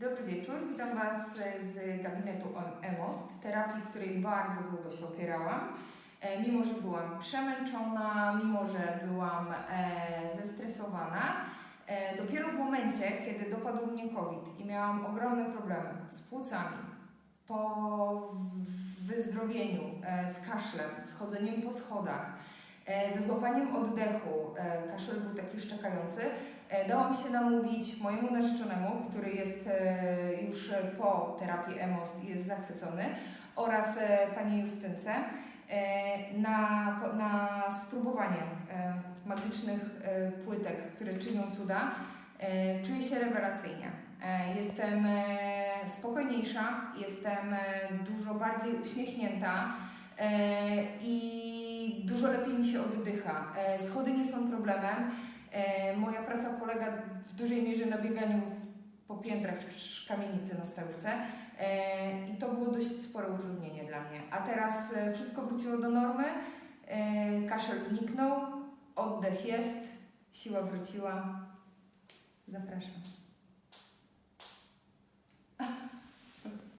Dobry wieczór, witam Was z gabinetu EMOST, terapii, której bardzo długo się opierałam. E, mimo, że byłam przemęczona, mimo, że byłam e, zestresowana, e, dopiero w momencie, kiedy dopadł mnie COVID i miałam ogromne problemy z płucami, po wyzdrowieniu, z kaszlem, z chodzeniem po schodach, ze złapaniem oddechu, kaszel był taki szczekający, dałam się namówić mojemu narzeczonemu, który jest już po terapii EMOST i jest zachwycony, oraz pani Justynce na, na spróbowanie magicznych płytek, które czynią cuda. Czuję się rewelacyjnie. Jestem spokojniejsza, jestem dużo bardziej uśmiechnięta i dużo lepiej mi się oddycha. Schody nie są problemem. Moja praca polega w dużej mierze na bieganiu po piętrach kamienicy na starówce i to było dość spore utrudnienie dla mnie. A teraz wszystko wróciło do normy, kaszel zniknął, oddech jest, siła wróciła. Zapraszam.